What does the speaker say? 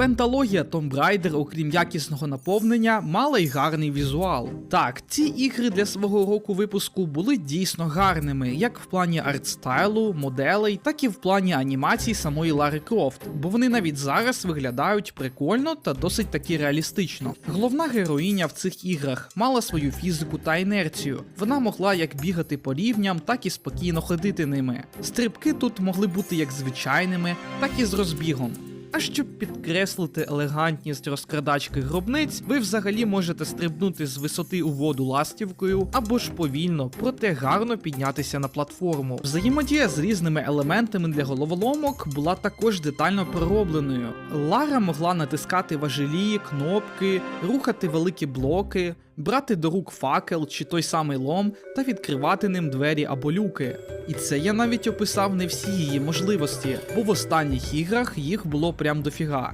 Пенталогія Tomb Raider, окрім якісного наповнення, мала й гарний візуал. Так, ці ігри для свого року випуску були дійсно гарними, як в плані артстайлу, моделей, так і в плані анімацій самої Лари Крофт, бо вони навіть зараз виглядають прикольно та досить таки реалістично. Головна героїня в цих іграх мала свою фізику та інерцію. Вона могла як бігати по рівням, так і спокійно ходити ними. Стрибки тут могли бути як звичайними, так і з розбігом. А щоб підкреслити елегантність розкрадачки гробниць, ви взагалі можете стрибнути з висоти у воду ластівкою або ж повільно, проте гарно піднятися на платформу. Взаємодія з різними елементами для головоломок була також детально проробленою. Лара могла натискати важелі, кнопки, рухати великі блоки, брати до рук факел чи той самий лом та відкривати ним двері або люки. І це я навіть описав не всі її можливості, бо в останніх іграх їх було прям дофіга.